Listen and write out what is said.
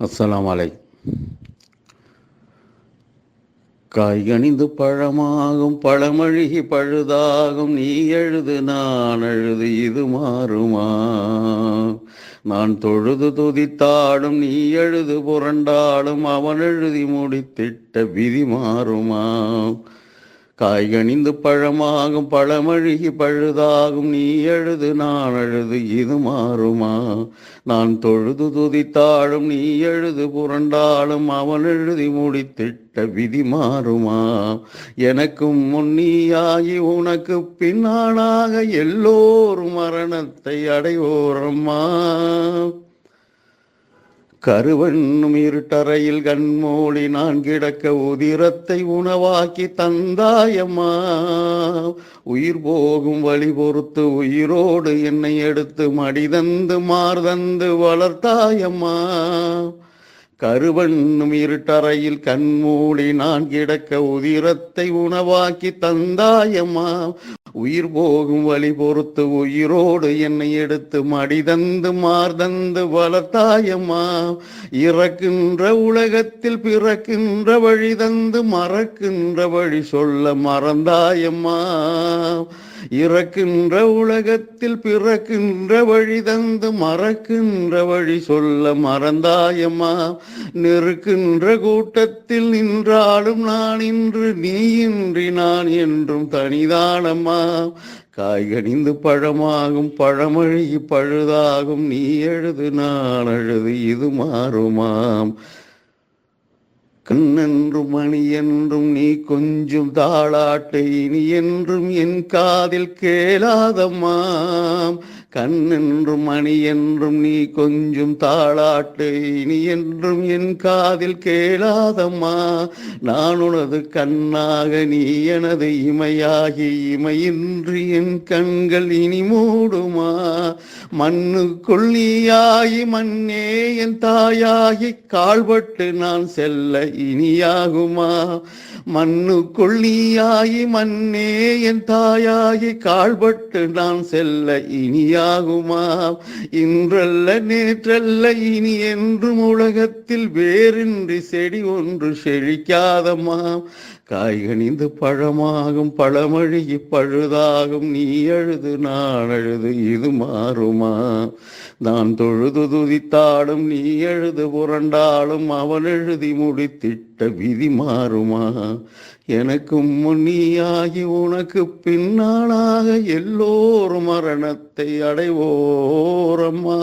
அஸ்லாம் அலை காய்கனிந்து பழமாகும் பழமழுகி பழுதாகும் நீ எழுது நான் அழுது இது மாறுமா? நான் தொழுது துதித்தாடும் நீ எழுது புரண்டாடும் அவன் எழுதி முடித்திட்ட விதி மாறுமா? காய்கனிந்து பழமாகும் பழமழுகி பழுதாகும். நீ எழுது நான் அழுது இது மாறுமா? நான் தொழுது துதித்தாலும் நீ எழுது புரண்டாலும் அவன் எழுதி முடித்திட்ட விதி மாறுமா? எனக்கும் முன்னியாகி உனக்கு பின்னானாக எல்லோரும் மரணத்தை அடைவோரம்மா. கருவண்ணும் இருட்டறையில் கண்மூடி நான் கிடக்க உதிரத்தை உணவாக்கி தந்தாயம்மா. உயிர் போகும் வழி பொறுத்து உயிரோடு என்னை எடுத்து மடிதந்து மார்தந்து வளர்த்தாயம்மா. கருவண்ணும் இருட்டறையில் கண்மூடி நான் கிடக்க உதிரத்தை உணவாக்கி தந்தாயம்மா. உயிர் போகும் வழி பொறுத்து உயிரோடு என்னை எடுத்து மடிதந்து மார்தந்து வளர்த்தாயம்மா. இறக்கின்ற உலகத்தில் பிறக்கின்ற வழி தந்து மறக்கின்ற வழி சொல்ல மறந்தாயம்மா. இறக்கின்ற உலகத்தில் பிறக்கின்ற வழி தந்து மறக்கின்ற வழி சொல்ல மறந்தாயம்மா. நெருக்கின்ற கூட்டத்தில் நின்றாலும் நான் இன்று நீ இன்றி நான் என்றும் தனிதானம்மா. காய்கனிந்து பழமாகும் பழமழுகி பழுதாகும் நீ எழுது நான் அழுது இது மாறுமாம். கண்ணென்றும் மணி என்றும் நீ கொஞ்சம் தாளாட்டு இனி என்றும் என் காதில் கேளாதம்மாம். கண்ணென்றும் மணி என்றும் நீ கொஞ்சம் தாளாட்டு இனி என்றும் என் காதில் கேளாதம்மா. நான் உனது கண்ணாக நீ எனது இமையாகி இமையின்றி என் கண்கள் இனி மூடுமா. மண்ணுக்குள் நீயாகி மண்ணே என் தாயாகி கால்பட்டு நான் செல்ல இனியாகுமா. மண்ணுக்குள் நீயாகி மண்ணே என் தாயாகி கால்பட்டு நான் செல்ல இனியாகுமா இன்றல்ல நேற்றல்ல இனி என்றும் உலகத்தில் வேறின்றி செடி ஒன்று செழிக்காதம்மா. காய்கனிந்து பழமாகும் பழமழுகி பழுதாகும் நீ அழுது நான் அழுது இது மாறுமா? நான் தொழுது துதித்தாலும் நீ எழுது புரண்டாலும் அவன் எழுதி முடித்திட்டு விதி மாறுமா? எனக்கும் முன்னியாகி உனக்கு பின்னாளாக எல்லோரும் மரணத்தை அடைவோரம்மா.